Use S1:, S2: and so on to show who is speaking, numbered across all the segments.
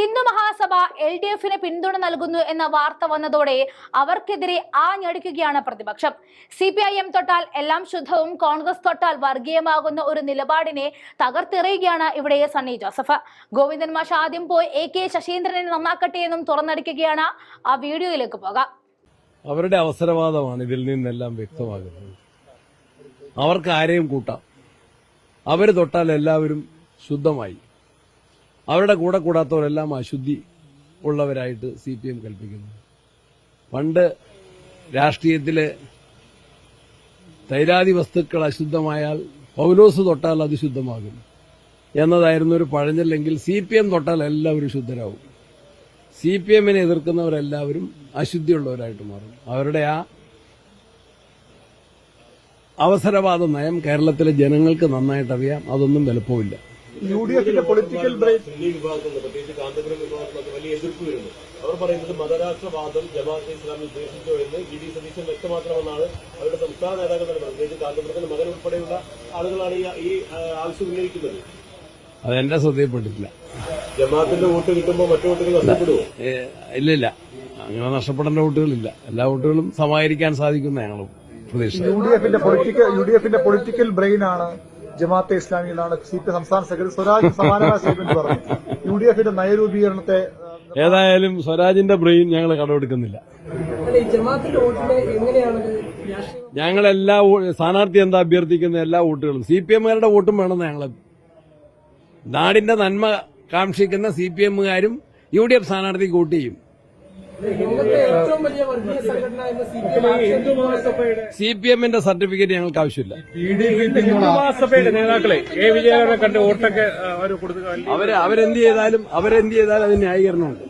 S1: Hindu Mahasabha L D എഫിന് പിന്തുണ നൽകുന്നു എന്ന വാർത്ത വന്നതോടെ അവർക്കെതിരെ ആഞ്ഞടിക്കുകയാണ് പ്രതിപക്ഷം. സി പി ഐ എം തൊട്ടാൽ എല്ലാം ശുദ്ധവും കോൺഗ്രസ് തൊട്ടാൽ വർഗീയമാകുന്ന ഒരു നിലപാടിനെ തകർത്തെറിയുകയാണ് ഇവിടെ സണ്ണി ജോസഫ്. ഗോവിന്ദൻ മാഷ് ആദ്യം പോയി എ കെ ശശീന്ദ്രനെ നന്നാക്കട്ടെ എന്നും തുറന്നടിക്കുകയാണ്. ആ വീഡിയോയിലേക്ക് പോകാം.
S2: അവരുടെ അവസരവാദമാണ് ഇതിൽ നിന്നെല്ലാം വ്യക്തമാകുന്നത്. അവർക്ക് ആരെയും കൂട്ടാം. അവർ തൊട്ടാൽ എല്ലാവരും ശുദ്ധമായി. അവരുടെ കൂടെ കൂടാത്തവരെല്ലാം അശുദ്ധി ഉള്ളവരായിട്ട് സി പി എം കൽപ്പിക്കുന്നു. പണ്ട് രാഷ്ട്രീയത്തിലെ തൈരാതി വസ്തുക്കൾ അശുദ്ധമായാൽ പൗലോസ് തൊട്ടാൽ അത് ശുദ്ധമാകും എന്നതായിരുന്നു ഒരു പഴഞ്ഞല്ലെങ്കിൽ സി പി എം തൊട്ടാൽ എല്ലാവരും ശുദ്ധരാകും സി പി എമ്മിനെ എതിർക്കുന്നവരെല്ലാവരും അശുദ്ധിയുള്ളവരായിട്ട് മാറും. അവരുടെ ആ അവസരവാദ നയം കേരളത്തിലെ ജനങ്ങൾക്ക് നന്നായിട്ടറിയാം അതൊന്നും വലുപ്പമില്ല.
S3: യു ഡി എഫിന്റെ പൊളിറ്റിക്കൽ ബ്രേക്ക്.
S4: ഈ വിഭാഗങ്ങളുണ്ട് പ്രത്യേകിച്ച് കാന്തപുരം വിഭാഗത്തിലൊക്കെ വലിയ എതിർപ്പ് വരുന്നു അവർ പറയുന്നത് മതരാഷ്ട്രവാദം ജമാഅത്തെ ഇസ്ലാമി ഉദ്ദേശിച്ചോ എന്ന് ഇ ഡി സതീശൻ വ്യക്തമാക്കണമെന്നാണ് അവരുടെ സംസ്ഥാന നേതാക്കൾ തന്നെ പ്രത്യേകിച്ച് കാന്തപുരത്തിന്റെ മകൻ ഉൾപ്പെടെയുള്ള ആളുകളാണ് ഈ ആവശ്യം ഉന്നയിക്കുന്നത്.
S2: അതെന്റെ ശ്രദ്ധയിൽപ്പെട്ടിട്ടില്ല
S4: ജമാഅത്തിന്റെ വോട്ട് കിട്ടുമ്പോൾ മറ്റു വോട്ടുകൾ നഷ്ടപ്പെടുമോ
S2: ഇല്ലില്ല അങ്ങനെ നഷ്ടപ്പെടേണ്ട വോട്ടുകളില്ല. എല്ലാ വോട്ടുകളും സമാഹരിക്കാൻ സാധിക്കുന്ന ഞങ്ങൾ പ്രതീക്ഷ
S3: യു ഡി എഫിന്റെ പൊളിറ്റിക്കൽ യു ജമാഅത്തെ ഇസ്ലാമി എന്നാണ് സി പി സംസ്ഥാന സെക്രട്ടറി സ്വരാജ് സമാനമായ സ്റ്റേറ്റ്മെന്റ് പറഞ്ഞു. യു ഡി എഫിന്റെ നയരൂപീകരണത്തെ
S2: ഏതായാലും സ്വരാജിന്റെ ബ്രെയിൻ ഞങ്ങൾ കടമെടുക്കുന്നില്ല. ഞങ്ങളെല്ലാ സ്ഥാനാർത്ഥി എന്താ അഭ്യർത്ഥിക്കുന്ന എല്ലാ വോട്ടുകളും സി പി എമ്മുകാരുടെ വോട്ടും വേണമെന്ന് ഞങ്ങൾ നാടിന്റെ നന്മ കാക്ഷിക്കുന്ന സി പി എമ്മുകാരും യു ഡി എഫ് സ്ഥാനാർത്ഥിക്ക് വോട്ട് ചെയ്യും.
S5: സി പി
S2: എമ്മിന്റെ സർട്ടിഫിക്കറ്റ് ഞങ്ങൾക്ക് ആവശ്യമില്ല.
S6: ഹിന്ദുമഹാസഭയുടെ നേതാക്കളെ എ വിജയനെ കണ്ട് വോട്ടൊക്കെ അവർ കൊടുക്കുക.
S2: അവർ അവരെന്ത് ചെയ്താലും അവരെന്ത് ചെയ്താലും അതിന് ന്യായീകരണമുണ്ട്.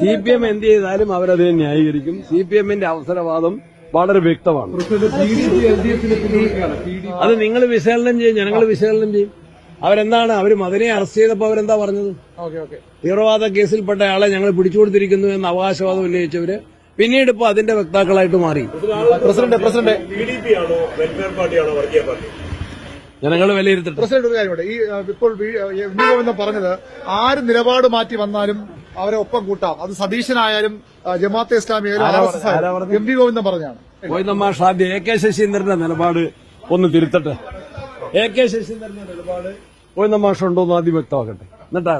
S2: സി പി എം എന്ത് ചെയ്താലും അവരത് ന്യായീകരിക്കും. സി പി എമ്മിന്റെ അവസരവാദം വളരെ വ്യക്തമാണ്. അത് നിങ്ങൾ വിശകലനം ചെയ്യും ഞങ്ങൾ വിശകലനം ചെയ്യും. അവരെന്താണ്? അവർ മദനെ അറസ്റ്റ് ചെയ്തപ്പോൾ അവരെന്താ പറഞ്ഞത്?
S3: Okay okay.
S2: തീവ്രവാദ കേസിൽപ്പെട്ട ആളെ ഞങ്ങൾ പിടിച്ചുകൊടുത്തിരിക്കുന്നു എന്ന അവകാശവാദം ഉന്നയിച്ചവര് പിന്നീട് ഇപ്പോൾ അതിന്റെ വക്താക്കളായിട്ട് മാറി.
S4: President president.
S2: ജനങ്ങൾ വിലയിരുത്തട്ടെ.
S3: പ്രസിഡന്റ് ഒരു കാര്യമുണ്ട്. ഈ ഇപ്പോൾ എന്ന് ആ, എം വി പറഞ്ഞത് ആര് നിലപാട് മാറ്റി വന്നാലും അവരെ ഒപ്പം കൂട്ടാം. അത് സതീശനായാലും ജമാഅത്തെ ഇസ്ലാമി ആയാലും? എം വി ഗോവിന്ദൻ പറഞ്ഞാണ്.
S2: ഗോവിന്ദമാഷ് ആദ്യം എ കെ ശശീന്ദ്രന്റെ നിലപാട് ഒന്ന് തിരുത്തട്ടെ. എ കെ ശശീന്ദ്രന്റെ നിലപാട് ഗോവിന്ദമാഷ് ഉണ്ടോ എന്ന് ആദ്യം വ്യക്തമാക്കട്ടെ എന്നിട്ടാ